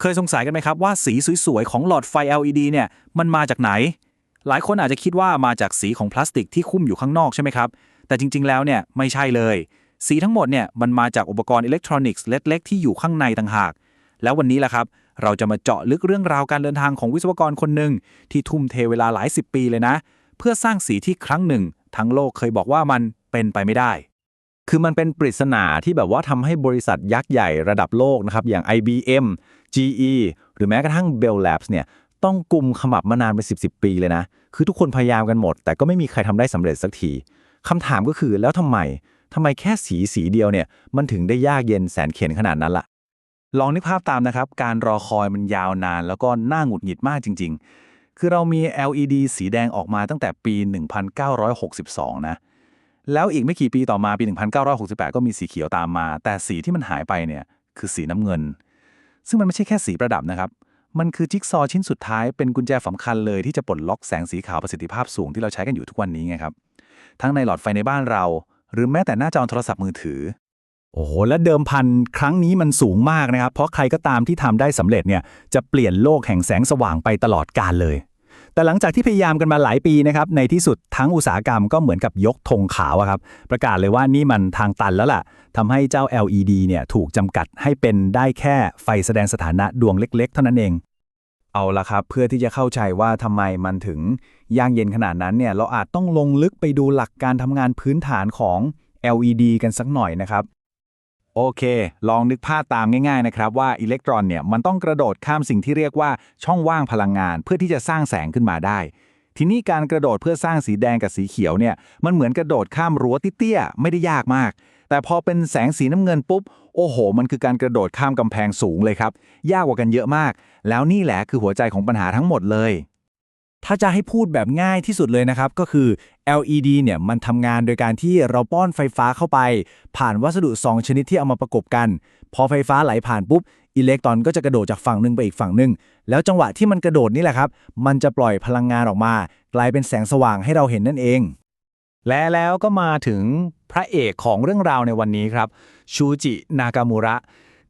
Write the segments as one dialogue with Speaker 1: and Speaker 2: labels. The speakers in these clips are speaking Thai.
Speaker 1: เคยสงสัยกันไหมครับว่าสีสวยๆ ของหลอดไฟ LED เนี่ยมันมาจากไหน หลายคนอาจจะคิดว่ามาจากสีของพลาสติกที่คุ้มอยู่ข้างนอกใช่ไหมครับ แต่จริงๆ แล้วเนี่ยไม่ใช่เลย สีทั้งหมดเนี่ยมันมาจากอุปกรณ์อิเล็กทรอนิกส์เล็กๆ ที่อยู่ข้างในต่างหาก แล้ววันนี้แหละครับ เราจะมาเจาะลึกเรื่องราวการเดินทางของวิศวกรคนหนึ่งที่ทุ่มเทเวลาหลายสิบปีเลยนะ เพื่อสร้างสีที่ครั้งหนึ่ง ทั้งโลกเคยบอกว่ามันเป็นไปไม่ได้
Speaker 2: คือมันเป็นปริศนาที่แบบว่าทำให้บริษัทยักษ์ใหญ่ระดับโลกนะครับ อย่าง IBM GE หรือแม้กระทั่ง Bell Labs เนี่ยต้องกุมขมับมานานเป็น10 10ปีเลยนะ คือทุกคนพยายามกันหมด แต่ก็ไม่มีใครทำได้สำเร็จสักทีคำถามก็คือแล้วทำไมทำไมแค่สีสีเดียวเนี่ยมันถึงได้ยากเย็นแสนเข็ญขนาดนั้นล่ะ
Speaker 1: ลองนึกภาพตามนะครับ การรอคอยมันยาวนาน แล้วก็น่าหงุดหงิดมากจริง ๆ คือเรามี LED สีแดงออกมาตั้งแต่ปี 1962 นะ แล้วอีกไม่กี่ปีต่อมาปี 1968 ก็มีสีเขียวตามมา แต่สีที่มันหายไปเนี่ยคือสีน้ำเงิน ซึ่งมันไม่ใช่แค่สีประดับนะครับ มันคือจิ๊กซอว์ชิ้นสุดท้ายเป็นกุญแจสำคัญเลยที่จะปลดล็อกแสงสีขาวประสิทธิภาพสูงที่เราใช้กันอยู่ทุกวันนี้ไงครับ ทั้งในหลอดไฟในบ้านเรา หรือแม้แต่หน้าจอโทรศัพท์มือถือ
Speaker 2: โอ้โห และเดิมพันครั้งนี้มันสูงมากนะครับ เพราะใครก็ตามที่ทำได้สำเร็จเนี่ยจะเปลี่ยนโลกแห่งแสงสว่างไปตลอดกาลเลย แต่หลังจากที่พยายามกันมาหลายปีนะครับในที่สุดทั้งอุตสาหกรรมก็เหมือนกับยกธงขาวครับประกาศเลยว่านี่มันทางตันแล้วล่ะทำให้เจ้า LED เนี่ยถูกจำกัดให้เป็นได้แค่ไฟแสดงสถานะดวงเล็ก ๆ เท่านั้นเอง เอาละครับ เพื่อที่จะเข้าใจว่าทำไมมันถึงย่ากเย็นขนาดนั้นเนี่ยเราอาจต้องลงลึกไปดูหลักการทำงานพื้นฐานของ LED กันสักหน่อยนะครับ
Speaker 1: โอเค ลองนึกภาพตามง่ายๆนะครับว่าอิเล็กตรอนเนี่ยมันต้องกระโดดข้ามสิ่งที่เรียกว่าช่องว่างพลังงาน เพื่อที่จะสร้างแสงขึ้นมาได้ ทีนี้การกระโดดเพื่อสร้างสีแดงกับสีเขียวเนี่ยมันเหมือนกระโดดข้ามรั้วเตี้ยไม่ได้ยากมาก แต่พอเป็นแสงสีน้ำเงินปุ๊บ โอ้โห มันคือการกระโดดข้ามกำแพงสูงเลยครับ ยากกว่ากันเยอะมาก แล้วนี่แหละคือหัวใจของปัญหาทั้งหมดเลย
Speaker 2: ถ้าจะให้พูดแบบง่ายที่สุดเลยนะครับ ก็คือ LED เนี่ยมันทำงานโดยการที่เราป้อนไฟฟ้าเข้าไป ผ่านวัสดุ 2 ชนิดที่เอามาประกบกัน พอไฟฟ้าไหลผ่านปุ๊บอิเล็กตรอนก็จะกระโดดจากฝั่งหนึ่งไปอีกฝั่งหนึ่งแล้วจังหวะที่มันกระโดดนี่แหละครับ มันจะปล่อยพลังงานออกมา กลายเป็นแสงสว่างให้เราเห็นนั่นเอง และแล้วก็มาถึงพระเอกของเรื่องราวในวันนี้ครับชูจินากามูระ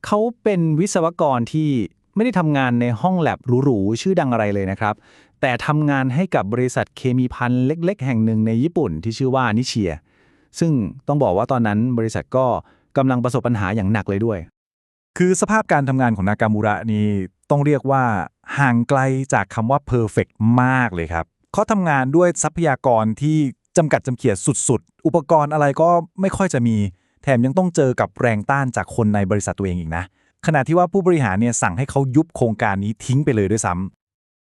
Speaker 2: เขาเป็นวิศวกรที่ไม่ได้ทำงานในห้องแลบหรูๆชื่อดังอะไรเลยนะครับ แต่ทำงานให้กับบริษัทเคมีพันเล็ก ๆ แห่งหนึ่งในญี่ปุ่นที่ชื่อว่านิเชีย ซึ่งต้องบอกว่าตอนนั้นบริษัทก็กำลังประสบปัญหาอย่างหนักเลยด้วย
Speaker 1: คือสภาพการทำงานของนากามูระนี่ต้องเรียกว่าห่างไกลจากคำว่า perfect มากเลยครับเขาทำงานด้วยทรัพยากรที่จำกัดจำเขียดสุด ๆ อุปกรณ์อะไรก็ไม่ค่อยจะมี แถมยังต้องเจอกับแรงต้านจากคนในบริษัทตัวเองอีกนะ ขณะที่ว่าผู้บริหารเนี่ยสั่งให้เขายุบโครงการนี้ทิ้งไปเลยด้วยซ้ำ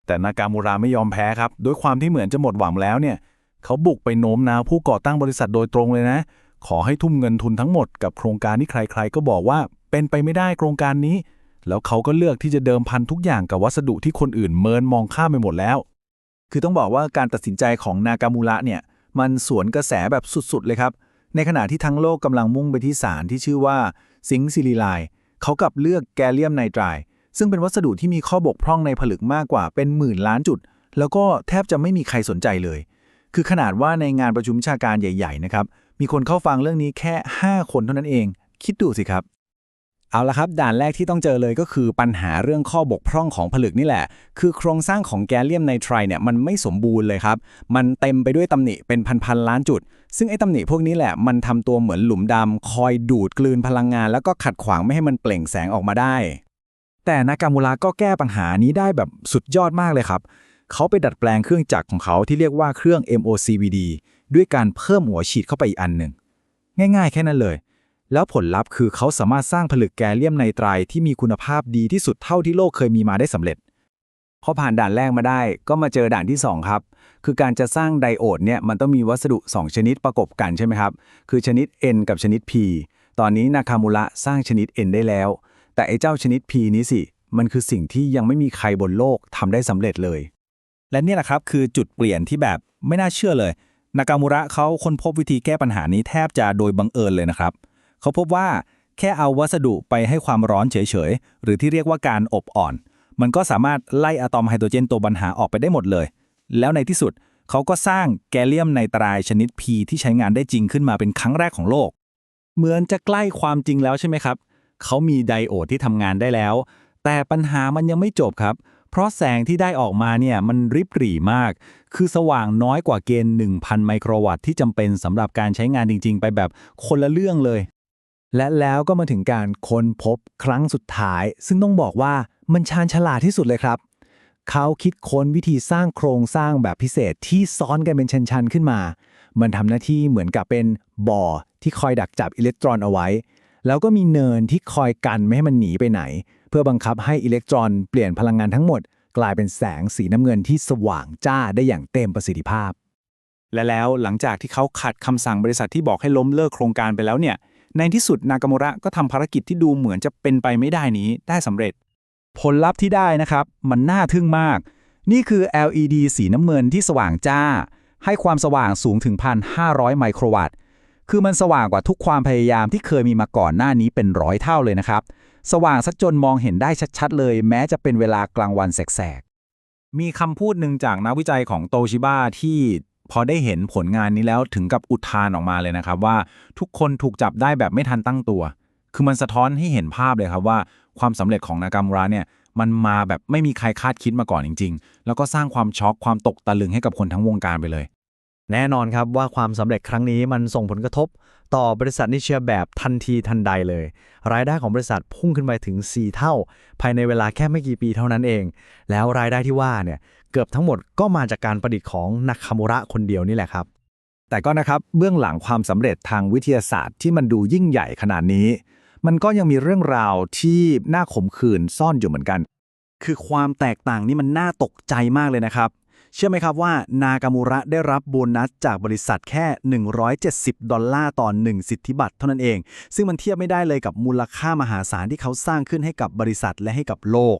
Speaker 1: แต่นากามูระไม่ยอมแพ้ครับ ด้วยความที่เหมือนจะหมดหวังแล้วเนี่ย เขาบุกไปโน้มน้าวผู้ก่อตั้งบริษัทโดยตรงเลยนะ ขอให้ทุ่มเงินทุนทั้งหมดกับโครงการที่ใครๆ ก็บอกว่าเป็นไปไม่ได้โครงการนี้ แล้วเขาก็เลือกที่จะเดิมพันทุกอย่างกับวัสดุที่คนอื่นเมินมองข้ามไปหมดแล้ว คือต้องบอกว่าการตัดสินใจของนากามูระเนี่ย มันสวนกระแสแบบสุดๆเลยครับ ในขณะที่ทั้งโลกกำลังมุ่งไปที่สารที่ชื่อว่าซิงซิลิไลเขากลับเลือกแกเลียมไนไตร ซึ่งเป็นวัสดุที่มีข้อบกพร่องในผลึกมากกว่าเป็นหมื่นล้านจุด แล้วก็แทบจะไม่มีใครสนใจเลย คือขนาดว่าในงานประชุมชาการใหญ่ ๆ นะครับ มีคนเข้าฟังเรื่องนี้แค่ 5 คนเท่านั้นเอง คิดดูสิครับ
Speaker 2: เอาละครับ ด่านแรกที่ต้องเจอเลยก็คือปัญหาเรื่องข้อบกพร่องของผลึกนี่แหละ คือโครงสร้างของแกลเลียมไนไตรเนี่ยมันไม่สมบูรณ์เลยครับ มันเต็มไปด้วยตำหนิเป็นพันๆล้านจุด ซึ่งไอ้ตำหนิพวกนี้แหละมันทำตัวเหมือนหลุมดำคอยดูดกลืนพลังงาน แล้วก็ขัดขวางไม่ให้มันเปล่งแสงออกมาได้ แต่นากามูระก็แก้ปัญหานี้ได้แบบสุดยอดมากเลยครับ เขาไปดัดแปลงเครื่องจักรของเขาที่เรียกว่าเครื่อง MOCVD ด้วยการเพิ่มหัวฉีดเข้าไปอีกอันหนึ่ง ง่ายๆ แค่นั้นเลย แล้วผลลัพธ์คือเขาสามารถสร้างผลึกแกลเลียมไนไตรที่มีคุณภาพดีที่สุดเท่าที่โลกเคยมีมาได้สำเร็จพอผ่านด่านแรกมาได้ก็มาเจอด่านที่ 2 ครับ คือการจะสร้างไดโอดเนี่ยมันต้องมีวัสดุ 2 ชนิดประกบกันใช่ไหมครับ คือชนิด N กับชนิด P ตอนนี้นาคามูระสร้างชนิด N ได้แล้ว แต่ไอ้เจ้าชนิด P นี้สิ มันคือสิ่งที่ยังไม่มีใครบนโลกทำได้สำเร็จเลย และนี่แหละครับคือจุดเปลี่ยนที่แบบไม่น่าเชื่อเลย นากามูระเขาค้นพบวิธีแก้ปัญหานี้แทบจะโดยบังเอิญเลยนะครับ เขาพบว่าแค่เอาวัสดุไปให้ความร้อนเฉยๆ หรือที่เรียกว่าการอบอ่อน มันก็สามารถไล่อะตอมไฮโดรเจนตัวปัญหาออกไปได้หมดเลย แล้วในที่สุดเขาก็สร้างแกลเลียมไนตรายชนิด P ที่ใช้งานได้จริงขึ้นมาเป็นครั้งแรกของโลก เหมือนจะใกล้ความจริงแล้วใช่ไหมครับ เขามีไดโอดที่ทำงานได้แล้ว
Speaker 1: แต่ปัญหามันยังไม่จบครับ เพราะแสงที่ได้ออกมาเนี่ยมันริบหรี่มาก คือสว่างน้อยกว่าเกณฑ์ 1,000 ไมโครวัตต์ที่จำเป็นสำหรับการใช้งานจริง ๆ ไปแบบคนละเรื่องเลย
Speaker 2: และแล้วก็มาถึงการค้นพบครั้งสุดท้าย ซึ่งต้องบอกว่ามันชาญฉลาดที่สุดเลยครับ เขาคิดค้นวิธีสร้างโครงสร้างแบบพิเศษที่ซ้อนกันเป็นชั้นๆขึ้นมา มันทำหน้าที่เหมือนกับเป็นบ่อที่คอยดักจับอิเล็กตรอนเอาไว้ แล้วก็มีเนินที่คอยกันไม่ให้มันหนีไปไหน เพื่อบังคับให้อิเล็กตรอนเปลี่ยนพลังงานทั้งหมด กลายเป็นแสงสีน้ำเงินที่สว่างจ้าได้อย่างเต็มประสิทธิภาพ
Speaker 1: และแล้วหลังจากที่เขาขัดคำสั่งบริษัทที่บอกให้ล้มเลิกโครงการไปแล้วเนี่ยในที่สุดนากามระก็ทำภารกิจที่ดูเหมือนจะเป็นไปไม่ได้นี้ได้สำเร็จ ผลลัพธ์ที่ได้นะครับ มันน่าทึ่งมาก นี่คือ LED สีน้ำเงินที่สว่างจ้า ให้ความสว่างสูงถึง 1,500 ไมโครวัตต์ คือมันสว่างกว่าทุกความพยายามที่เคยมีมาก่อนหน้านี้เป็นร้อยเท่าเลยนะครับ สว่างซะจนมองเห็นได้ชัดๆ เลย แม้จะเป็นเวลากลางวันแสกๆ มีคำพูดหนึ่งจากนักวิจัยของโตชิบะที่พอได้เห็นผลงานนี้แล้วถึงกับอุทานออกมาเลยนะครับว่าทุกคนถูกจับได้แบบไม่ทันตั้งตัว คือมันสะท้อนให้เห็นภาพเลยครับว่า ความสำเร็จของนากามูระเนี่ยมันมาแบบไม่มีใครคาดคิดมาก่อนจริง ๆ แล้วก็สร้างความช็อกความตกตะลึงให้กับคนทั้งวงการไปเลย
Speaker 3: แน่นอนครับว่าความสำเร็จครั้งนี้มันส่งผลกระทบ ต่อบริษัทนิเชียแบบทันทีทันใดเลย รายได้ของบริษัทพุ่งขึ้นไปถึง 4 เท่า ภายในเวลาแค่ไม่กี่ปีเท่านั้นเอง แล้วรายได้ที่ว่าเนี่ยเกือบทั้งหมดก็มาจากการประดิษฐ์ของนาคามุระคนเดียวนี่แหละครับ
Speaker 1: แต่ก็นะครับเบื้องหลังความสำเร็จทางวิทยาศาสตร์ที่มันดูยิ่งใหญ่ขนาดนี้ มันก็ยังมีเรื่องราวที่น่าขมขื่นซ่อนอยู่เหมือนกัน คือความแตกต่างนี่มันน่าตกใจมากเลยนะครับ เชื่อไหมครับว่านากามูระได้รับโบนัสจากบริษัทแค่ 170 ดอลลาร์ต่อ1สิทธิบัตรเท่านั้นเอง ซึ่งมันเทียบไม่ได้เลยกับมูลค่ามหาศาลที่เขาสร้างขึ้นให้กับบริษัทและให้กับโลก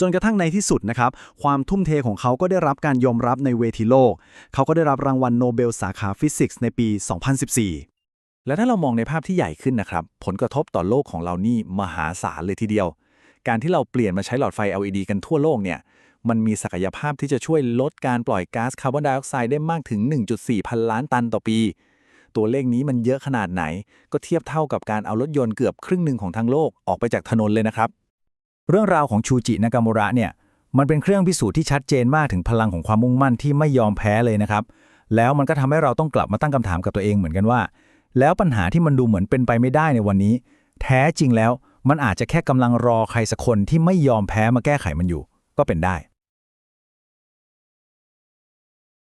Speaker 1: จนกระทั่งในที่สุดนะครับ ความทุ่มเทของเขาก็ได้รับการยอมรับในเวทีโลก เขาก็ได้รับรางวัลโนเบลสาขาฟิสิกส์ในปี 2014 และถ้าเรามองในภาพที่ใหญ่ขึ้นนะครับผลกระทบต่อโลกของเรานี่มหาศาลเลยทีเดียว การที่เราเปลี่ยนมาใช้หลอดไฟ LED กันทั่วโลกเนี่ย มันมีศักยภาพที่จะช่วยลดการปล่อยก๊าซคาร์บอนไดออกไซด์ได้มากถึง 1.4 พันล้านตันต่อปี ตัวเลขนี้มันเยอะขนาดไหน ก็เทียบเท่ากับการเอารถยนต์เกือบครึ่งหนึ่งของทั้งโลกออกไปจากถนนเลยนะครับ เรื่องราวของชูจินากาโมระเนี่ยมันเป็นเครื่องพิสูจน์ที่ชัดเจนมากถึงพลังของความมุ่งมั่นที่ไม่ยอมแพ้เลยนะครับ แล้วมันก็ทำให้เราต้องกลับมาตั้งคำถามกับตัวเองเหมือนกันว่า แล้วปัญหาที่มันดูเหมือนเป็นไปไม่ได้ในวันนี้ แท้จริงแล้วมันอาจจะแค่กำลังรอใครสักคนที่ไม่ยอมแพ้มาแก้ไขมันอยู่ ก็เป็นได้